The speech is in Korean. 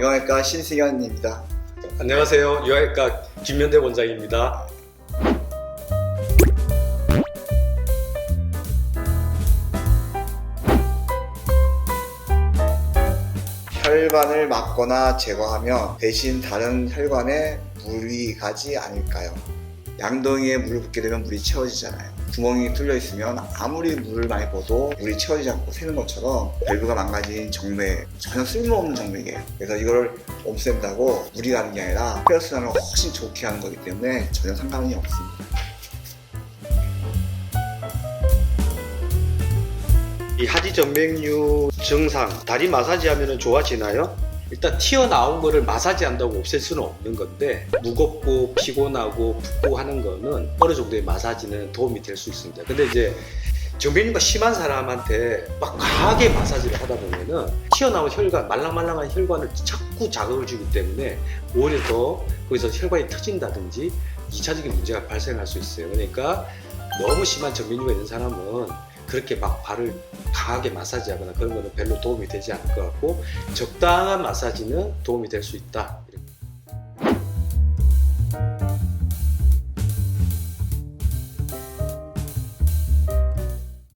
영화과 신승현입니다. 안녕하세요. 유아외과 김현대 원장입니다. 혈관을 막거나 제거하면 대신 다른 혈관에 물이 가지 않을까요? 양동이에 물을 붓게 되면 물이 채워지잖아요. 구멍이 뚫려 있으면 아무리 물을 많이 부어도 물이 채워지지 않고 새는 것처럼 밸브가 망가진 정맥 전혀 쓸모없는 정맥이에요. 그래서 이걸 없앤다고 물이 가는 게 아니라 혈순환을 훨씬 좋게 하는 거기 때문에 전혀 상관이 없습니다. 이 하지정맥류 증상, 다리 마사지 하면 좋아지나요? 일단 튀어나온 거를 마사지 한다고 없앨 수는 없는 건데 무겁고 피곤하고 붓고 하는 거는 어느 정도의 마사지는 도움이 될 수 있습니다. 근데 이제 정맥류가 심한 사람한테 막 강하게 마사지를 하다 보면은 튀어나온 혈관, 말랑말랑한 혈관을 자꾸 자극을 주기 때문에 오히려 더 거기서 혈관이 터진다든지 2차적인 문제가 발생할 수 있어요. 그러니까 너무 심한 정맥류가 있는 사람은 그렇게 막 발을 강하게 마사지하거나 그런 거는 별로 도움이 되지 않을 것 같고 적당한 마사지는 도움이 될 수 있다.